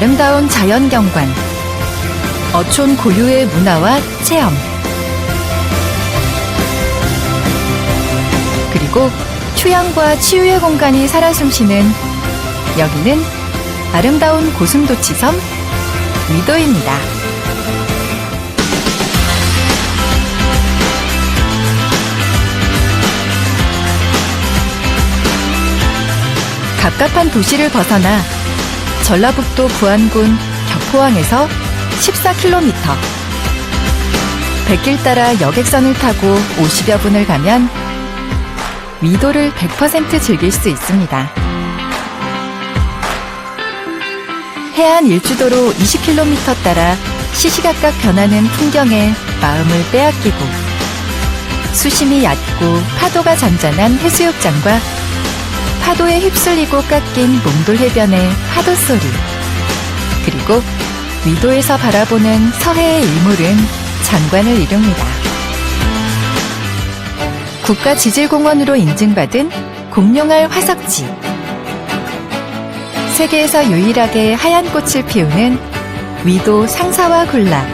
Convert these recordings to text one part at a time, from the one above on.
아름다운 자연 경관, 어촌 고유의 문화와 체험, 그리고 휴양과 치유의 공간이 살아 숨쉬는 여기는 아름다운 고슴도치섬 위도입니다. 갑갑한 도시를 벗어나 전라북도 부안군 격포항에서 14km 백길 따라 여객선을 타고 50여 분을 가면 위도를 100% 즐길 수 있습니다. 해안 일주도로 20km 따라 시시각각 변하는 풍경에 마음을 빼앗기고 수심이 얕고 파도가 잔잔한 해수욕장과 파도에 휩쓸리고 깎인 몽돌 해변의 파도 소리. 그리고 위도에서 바라보는 서해의 일몰은 장관을 이룹니다. 국가 지질공원으로 인증받은 공룡알 화석지. 세계에서 유일하게 하얀 꽃을 피우는 위도 상사와 굴라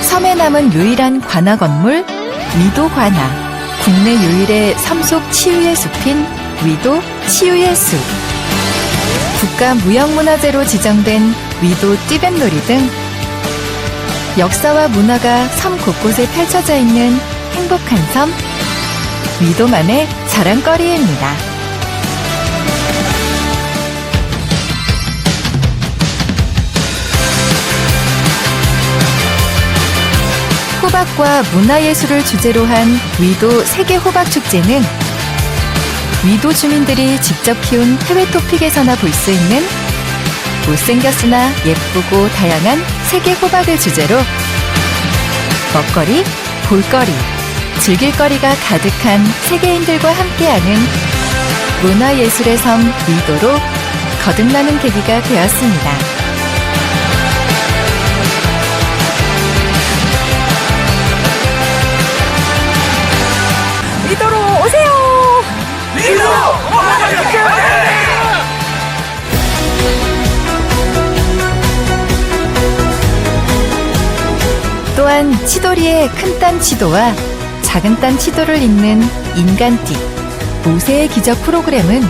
섬에 남은 유일한 관화 건물 위도 관화 국내 유일의 섬속 치유의 숲인 위도 치유의 숲 국가 무형문화재로 지정된 위도 띠뱀놀이 등 역사와 문화가 섬 곳곳에 펼쳐져 있는 행복한 섬 위도만의 자랑거리입니다. 호박과 문화예술을 주제로 한 위도 세계 호박 축제는 위도 주민들이 직접 키운 해외 토픽에서나 볼 수 있는 못생겼으나 예쁘고 다양한 세계 호박을 주제로 먹거리, 볼거리, 즐길거리가 가득한 세계인들과 함께하는 문화예술의 섬 위도로 거듭나는 계기가 되었습니다. 또한 치도리의 큰 딴 치도와 작은 딴 치도를 잇는 인간띠, 모세의 기적 프로그램은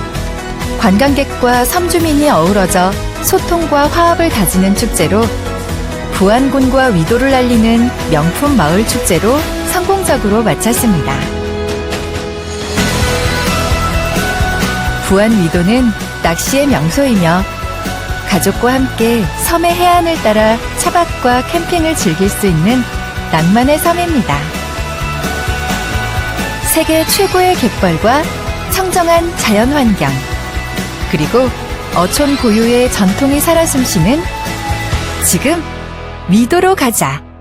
관광객과 섬주민이 어우러져 소통과 화합을 다지는 축제로 부안군과 위도를 알리는 명품 마을 축제로 성공적으로 마쳤습니다. 부안 위도는 낚시의 명소이며 가족과 함께 섬의 해안을 따라 차박과 캠핑을 즐길 수 있는 낭만의 섬입니다. 세계 최고의 갯벌과 청정한 자연 환경, 그리고 어촌 고유의 전통이 살아 숨쉬는 지금 위도로 가자.